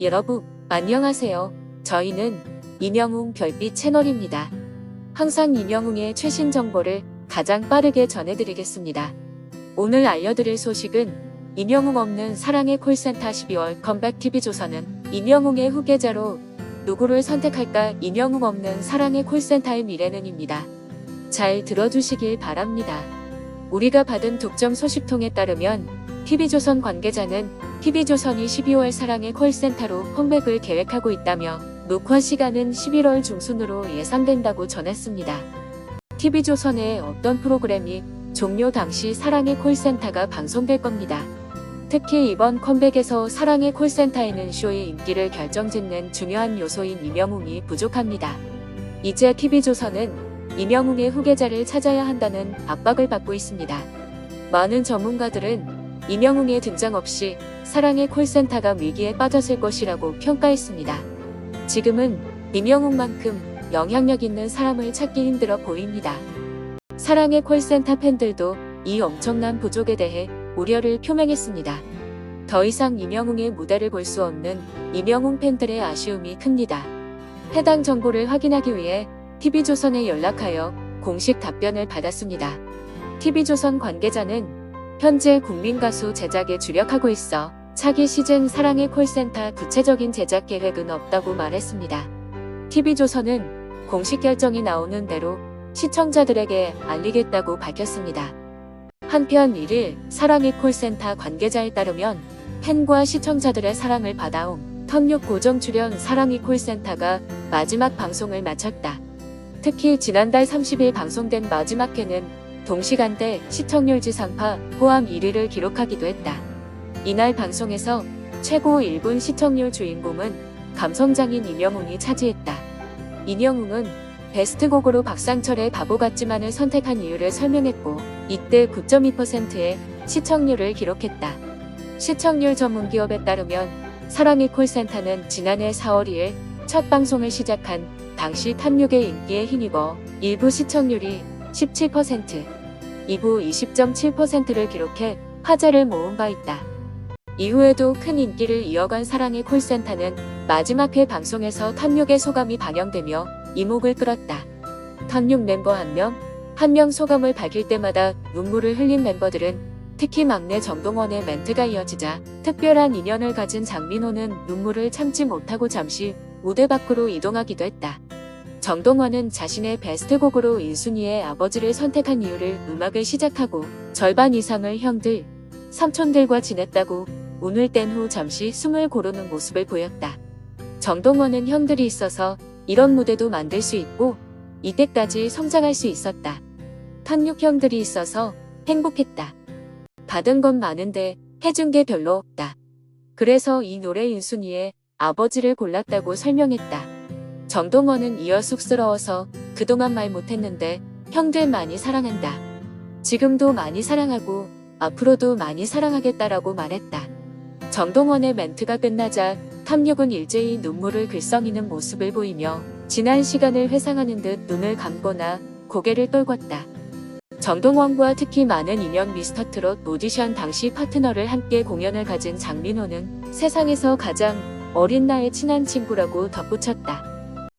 여러분, 안녕하세요. 저희는 이명웅 별빛 채널입니다. 항상 이명웅의 최신 정보를 가장 빠르게 전해드리겠습니다. 오늘 알려드릴 소식은 이명웅 없는 사랑의 콜센터 12월 컴백 TV조선은 이명웅의 후계자로 누구를 선택할까 이명웅 없는 사랑의 콜센터의 미래는입니다. 잘 들어주시길 바랍니다. 우리가 받은 독점 소식통에 따르면 TV조선 관계자는 TV조선이 12월 사랑의 콜센터로 컴백을 계획하고 있다며 녹화 시간은 11월 중순으로 예상된다고 전했습니다. TV조선의 어떤 프로그램이 종료 당시 사랑의 콜센터가 방송될 겁니다. 특히 이번 컴백에서 사랑의 콜센터에는 쇼의 인기를 결정짓는 중요한 요소인 이명웅이 부족합니다. 이제 TV조선은 이명웅의 후계자를 찾아야 한다는 압박을 받고 있습니다. 많은 전문가들은 이명웅의 등장 없이 사랑의 콜센터가 위기에 빠졌을 것이라고 평가했습니다. 지금은 이명웅만큼 영향력 있는 사람을 찾기 힘들어 보입니다. 사랑의 콜센터 팬들도 이 엄청난 부족에 대해 우려를 표명했습니다. 더 이상 이명웅의 무대를 볼 수 없는 이명웅 팬들의 아쉬움이 큽니다. 해당 정보를 확인하기 위해 TV조선에 연락하여 공식 답변을 받았습니다. TV조선 관계자는 현재 국민 가수 제작에 주력하고 있어 차기 시즌 사랑의 콜센터 구체적인 제작 계획은 없다고 말했습니다. TV조선은 공식 결정이 나오는 대로 시청자들에게 알리겠다고 밝혔습니다. 한편 1일 사랑의 콜센터 관계자에 따르면 팬과 시청자들의 사랑을 받아온 턴육 고정 출연 사랑의 콜센터가 마지막 방송을 마쳤다. 특히 지난달 30일 방송된 마지막 회는 동시간대 시청률 지상파 포함 1위를 기록하기도 했다. 이날 방송에서 최고 1분 시청률 주인공은 감성장인 이명웅이 차지했다. 이명웅은 베스트 곡으로 박상철의 바보 같지만을 선택한 이유를 설명했고 이때 9.2%의 시청률을 기록했다. 시청률 전문 기업에 따르면 사랑의 콜센터는 지난해 4월 2일 첫 방송을 시작한 당시 탑6의 인기에 힘입어 일부 시청률이 17%, 2부 20.7%를 기록해 화제를 모은 바 있다. 이후에도 큰 인기를 이어간 사랑의 콜센터는 마지막 회 방송에서 탑6의 소감이 반영되며 이목을 끌었다. 탑6 멤버 한 명, 한 명 소감을 밝힐 때마다 눈물을 흘린 멤버들은 특히 막내 정동원의 멘트가 이어지자 특별한 인연을 가진 장민호는 눈물을 참지 못하고 잠시 무대 밖으로 이동하기도 했다. 정동원은 자신의 베스트 곡으로 1순위의 아버지를 선택한 이유를 음악을 시작하고 절반 이상을 형들, 삼촌들과 지냈다고 운을 뗀 후 잠시 숨을 고르는 모습을 보였다. 정동원은 형들이 있어서 이런 무대도 만들 수 있고 이때까지 성장할 수 있었다. 탄육 형들이 있어서 행복했다. 받은 건 많은데 해준 게 별로 없다. 그래서 이 노래 1순위에 아버지를 골랐다고 설명했다. 정동원은 이어 쑥스러워서 그동안 말 못했는데 형들 많이 사랑한다. 지금도 많이 사랑하고 앞으로도 많이 사랑하겠다라고 말했다. 정동원의 멘트가 끝나자 탐육은 일제히 눈물을 글썽이는 모습을 보이며 지난 시간을 회상하는 듯 눈을 감거나 고개를 떨궜다. 정동원과 특히 많은 인연 미스터트롯 오디션 당시 파트너를 함께 공연을 가진 장민호는 세상에서 가장 어린 나의 친한 친구라고 덧붙였다.